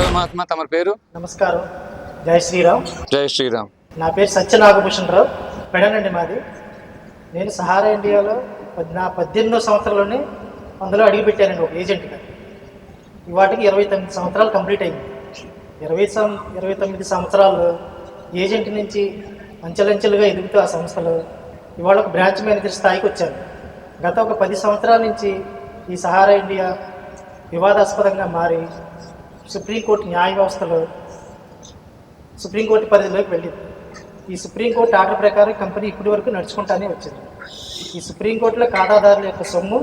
నమస్కారం మహాత్మా తమ పేరు? నమస్కారం. జై శ్రీరామ్. జై శ్రీరామ్. నా పేరు సత్యనాగభూషణ్ రావు పెడనండి మాది. నేను సహారా ఇండియాలో నా పద్దెనిమిదో సంవత్సరంలోనే అందులో అడిగిపెట్టానండి ఒక ఏజెంట్గా. వాటికి ఇరవై తొమ్మిది సంవత్సరాలు కంప్లీట్ అయింది. ఇరవై సం ఇరవై తొమ్మిది సంవత్సరాలు ఏజెంట్ నుంచి అంచెలంచెలుగా ఎదుగుతూ ఆ సంస్థలో ఇవాళ ఒక బ్రాంచ్ మేనేజర్ స్థాయికి వచ్చాను. గత ఒక పది సంవత్సరాల నుంచి ఈ సహారా ఇండియా వివాదాస్పదంగా మారి సుప్రీంకోర్టు న్యాయ వ్యవస్థలో సుప్రీంకోర్టు పరిధిలోకి వెళ్ళింది. ఈ సుప్రీంకోర్టు ఆర్డర్ ప్రకారం కంపెనీ ఇప్పటి వరకు నడుచుకుంటానే వచ్చింది. ఈ సుప్రీంకోర్టులో ఖాతాదారుల యొక్క సొమ్ము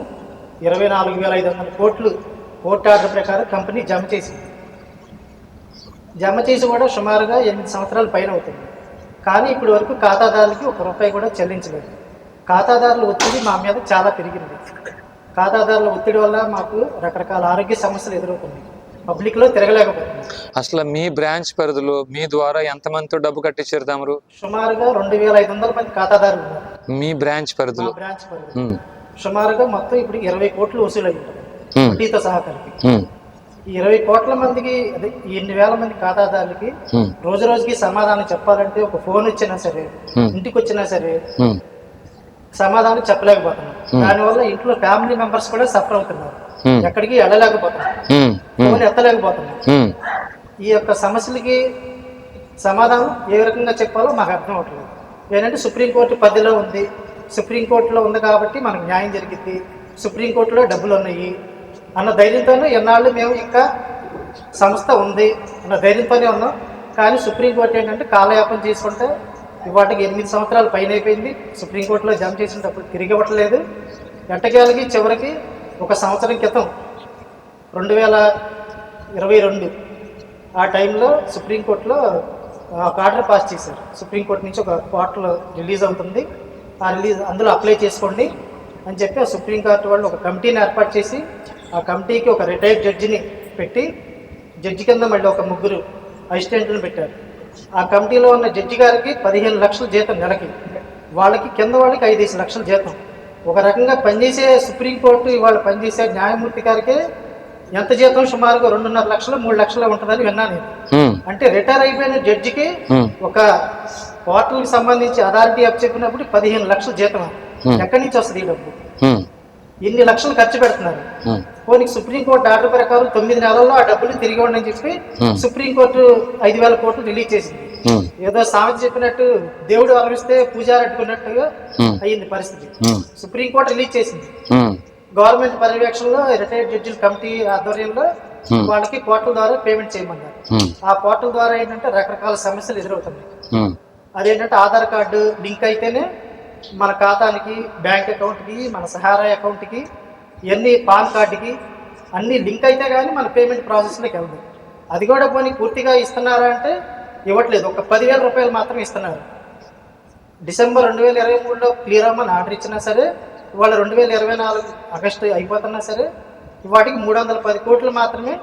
ఇరవై నాలుగు వేల ఐదు వందల కోట్లు కోర్టు ఆర్డర్ ప్రకారం కంపెనీ జమ చేసింది. జమ చేసి కూడా సుమారుగా ఎనిమిది సంవత్సరాల పైన అవుతుంది. కానీ ఇప్పటి వరకు ఖాతాదారులకి ఒక రూపాయి కూడా చెల్లించలేదు. ఖాతాదారుల ఒత్తిడి మా మీద చాలా పెరిగింది. ఖాతాదారుల ఒత్తిడి వల్ల మాకు రకరకాల ఆరోగ్య సమస్యలు ఎదురవుతున్నాయి. పబ్లిక్లో తిరగలేకపోతున్నాం అసలు మీ బ్రాంచ్ పరిధిలో మీ ద్వారా ఎంతమందితో డబ్బు కట్టించారు తమరు? సుమారుగా రెండు వేల ఐదు వందల మంది ఖాతాదారులు ఉన్నారు. మీ బ్రాంచ్ పరిధిలో? బ్రాంచ్ ఉమ్, సుమారుగా మొత్తం ఇప్పుడు ఇరవై కోట్లు వసూలు అయ్యి ఉంటుంది ఉమ్, వడ్డీతో సహా కలిపి. ఉమ్, ఈ ఇరవై కోట్ల మందికి అదే ఈ ఎన్ని వేల మంది ఖాతాదారులకి ఉమ్, రోజు రోజుకి సమాధానం చెప్పాలంటే ఒక ఫోన్ వచ్చినా సరే Hmm. ఇంటికి వచ్చినా సరే ఉమ్, సమాధానం చెప్పలేకపోతున్నాం దానివల్ల ఇంట్లో ఫ్యామిలీ మెంబర్స్ కూడా సఫర్ అవుతున్నారు. ఎక్కడికి వెళ్ళలేకపోతున్నాం ఉమ్, ఉమ్, ఫోన్ ఎత్తలేకపోతున్నాం ఈ యొక్క సమస్యలకి సమాధానం ఏ రకంగా చెప్పాలో మాకు అర్థం అవట్లేదు. ఏంటంటే సుప్రీంకోర్టు పరిధిలో ఉంది. సుప్రీంకోర్టులో ఉంది కాబట్టి మనకు న్యాయం జరిగింది. సుప్రీంకోర్టులో డబ్బులు ఉన్నాయి. అన్న ధైర్యంతోనే ఎన్నాళ్ళు మేము ఇంకా సంస్థ ఉంది అన్న ధైర్యంతోనే ఉన్నాం. కానీ సుప్రీంకోర్టు ఏంటంటే కాలయాపన చేసుకుంటే వాటికి ఎనిమిది సంవత్సరాలు పైన అయిపోయింది. సుప్రీంకోర్టులో జమ చేసినప్పుడు తిరిగి ఇవ్వట్లేదు. ఎట్టకేలకి చివరికి ఒక సంవత్సరం క్రితం రెండు వేల ఇరవై రెండు ఆ టైంలో సుప్రీంకోర్టులో ఒక ఆర్డర్ పాస్ చేశారు. సుప్రీంకోర్టు నుంచి ఒక పోర్టల్ రిలీజ్ అవుతుంది. ఆ రిలీజ్ అందులో అప్లై చేసుకోండి అని చెప్పి ఆ సుప్రీంకోర్టు వాళ్ళు ఒక కమిటీని ఏర్పాటు చేసి ఆ కమిటీకి ఒక రిటైర్డ్ జడ్జిని పెట్టి జడ్జి కింద మళ్ళీ ఒక ముగ్గురు అసిస్టెంట్లను పెట్టారు. ఆ కమిటీలో ఉన్న జడ్జి గారికి పదిహేను లక్షల జీతం నెలకి వాళ్ళకి కింద వాళ్ళకి ఐదేసి లక్షల జీతం. ఒక రకంగా పనిచేసే సుప్రీంకోర్టు ఇవాళ పనిచేసే న్యాయమూర్తి గారికి ఎంత జీతం? సుమారుగా రెండున్నర లక్షలు మూడు లక్షలు ఉంటుందని విన్నాను అంటే రిటైర్ అయిపోయిన జడ్జికి ఒక పోర్టల్కి సంబంధించి అథారిటీ అప్ చెప్పినప్పుడు పదిహేను లక్షల జీతం. ఎక్కడి నుంచి వస్తుంది ఈ డబ్బు? ఇన్ని లక్షలు ఖర్చు పెడుతున్నారు. పోనీ సుప్రీంకోర్టు ఆర్డర్ ప్రకారం తొమ్మిది నెలల్లో ఆ డబ్బులు తిరిగి ఉండని చెప్పి. సుప్రీంకోర్టు ఐదు వేల కోట్లు రిలీజ్ చేసింది. ఏదో సామెత చెప్పినట్టు దేవుడు వరమిస్తే పూజారి అట్టుకున్నట్టుగా. అయ్యింది పరిస్థితి. సుప్రీంకోర్టు రిలీజ్ చేసింది. గవర్నమెంట్ పర్యవేక్షణలో రిటైర్డ్ జడ్జిల కమిటీ ఆధ్వర్యంలో Hmm. వాళ్ళకి పోర్టల్ ద్వారా పేమెంట్ చేయమన్నారు. ఉమ్, ఆ పోర్టల్ ద్వారా ఏంటంటే రకరకాల సమస్యలు ఎదురవుతున్నాయి. ఉమ్, అదేంటంటే ఆధార్ కార్డు లింక్ అయితేనే మన ఖాతానికి బ్యాంక్ అకౌంట్కి మన సహారా అకౌంట్కి ఇవన్నీ పాన్ కార్డుకి అన్నీ లింక్ అయితే కానీ మన పేమెంట్ ప్రాసెస్లోకి వెళ్దాం అది కూడా పోనీ పూర్తిగా ఇస్తున్నారా అంటే ఇవ్వట్లేదు. ఒక పదివేల రూపాయలు మాత్రం ఇస్తున్నారు. డిసెంబర్ రెండు వేల ఇరవై మూడులో క్లియర్ అవ్వమని ఆర్డర్ ఇచ్చినా సరే ఇవాళ రెండు వేల ఇరవై నాలుగు ఆగస్టు అయిపోతున్నా సరే వాటికి మూడు వందల పది కోట్లు మాత్రమే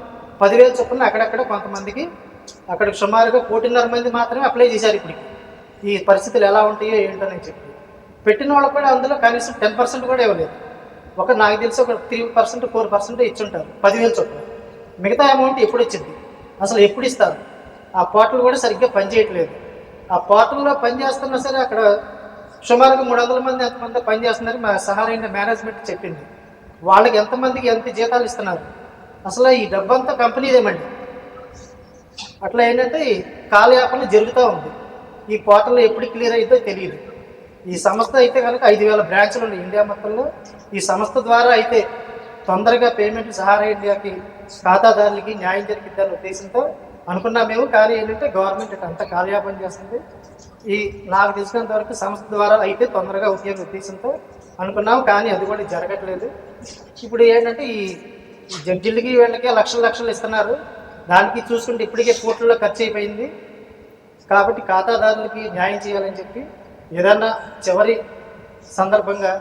పదివేల చొప్పున అక్కడక్కడ కొంతమందికి అక్కడికి సుమారుగా కోటిన్నర మంది మాత్రమే అప్లై చేశారు ఇప్పటికి. ఈ పరిస్థితులు ఎలా ఉంటాయో ఏంటో నేను చెప్పి. పెట్టిన వాళ్ళకి కూడా అందులో కనీసం టెన్ పర్సెంట్ కూడా ఇవ్వలేదు. ఒక నాకు తెలిసి ఒక త్రీ పర్సెంట్ ఫోర్ పర్సెంట్ ఇచ్చుంటారు పదివేల చొప్పున. మిగతా అమౌంట్ ఎప్పుడు ఇచ్చింది? అసలు ఎప్పుడు ఇస్తారు? ఆ పోర్టల్ కూడా సరిగ్గా పనిచేయట్లేదు. ఆ పోర్టల్లో పనిచేస్తున్నా సరే అక్కడ సుమారుగా మూడు వందల మంది ఎంతమంది పనిచేస్తున్నారని మా సహారైన ఇండియా మేనేజ్మెంట్ చెప్పింది. వాళ్ళకి ఎంతమందికి ఎంత జీతాలు ఇస్తున్నారు? అసలు ఈ డబ్బంతా కంపెనీదేమండి. అట్లా ఏంటంటే ఈ కాలయాపన జరుగుతూ ఉంది. ఈ పోర్టల్ ఎప్పుడు క్లియర్ అయిద్దో తెలియదు. ఈ సంస్థ అయితే కనుక ఐదు వేల బ్రాంచ్లు ఉన్నాయి ఇండియా మొత్తంలో. ఈ సంస్థ ద్వారా అయితే తొందరగా పేమెంట్ సహారా ఇండియాకి ఖాతాదారులకి న్యాయం జరిగిద్దని ఉద్దేశంతో అనుకున్నా మేము. కానీ ఏంటంటే గవర్నమెంట్ అంత కాలయాపన చేస్తుంది. ఈ నాకు తెలిసినంత వరకు సంస్థ ద్వారా అయితే తొందరగా ఉద్యోగ ఉద్దేశంతో అనుకున్నాం కానీ అది కూడా జరగట్లేదు. ఇప్పుడు ఏంటంటే ఈ జడ్జిలకి వీళ్ళకి లక్షలు లక్షలు ఇస్తున్నారు. దానికి చూసుకుంటే ఇప్పటికే కోట్లలో ఖర్చు అయిపోయింది. కాబట్టి ఖాతాదారులకి న్యాయం చేయాలని చెప్పి ఏదన్నా చివరి సందర్భంగా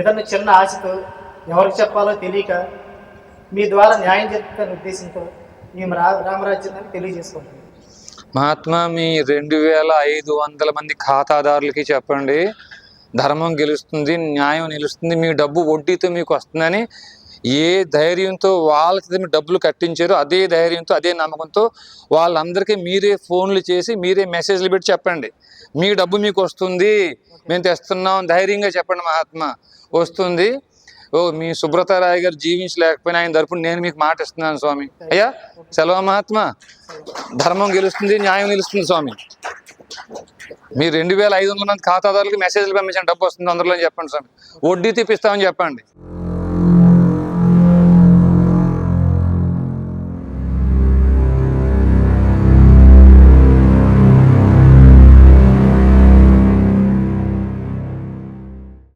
ఏదన్నా చిన్న ఆశతో ఎవరికి చెప్పాలో తెలియక మీ ద్వారా న్యాయం జరుగుతుందనే ఉద్దేశంతో మేము రా రామరాజ్యాన్ని తెలియజేసుకుంటున్నాం. మహాత్మా మీ రెండు వేల ఐదు వందల మంది ఖాతాదారులకి చెప్పండి. ధర్మం గెలుస్తుంది న్యాయం నిలుస్తుంది మీ డబ్బు వడ్డీతో మీకు వస్తుందని ఏ ధైర్యంతో వాళ్ళకి మీరు డబ్బులు కట్టించారో అదే ధైర్యంతో అదే నమ్మకంతో వాళ్ళందరికీ మీరే ఫోన్లు చేసి మీరే మెసేజ్లు పెట్టి చెప్పండి. మీ డబ్బు మీకు వస్తుంది మేము తెస్తున్నాం ధైర్యంగా చెప్పండి మహాత్మా వస్తుంది. ఓ మీ సుబ్రతారాయ్ గారు జీవించలేకపోయినా ఆయన తరపున నేను మీకు మాట ఇస్తున్నాను స్వామి. అయ్యా సెలవు మహాత్మా? ధర్మం గెలుస్తుంది న్యాయం నిలుస్తుంది స్వామి. మీరు రెండు వేల ఐదు వందల మంది ఖాతాదారులకు మెసేజ్లు పంపించండి డబ్బు వస్తుంది అందులో చెప్పండి స్వామి. వడ్డీ తీపిస్తామని చెప్పండి.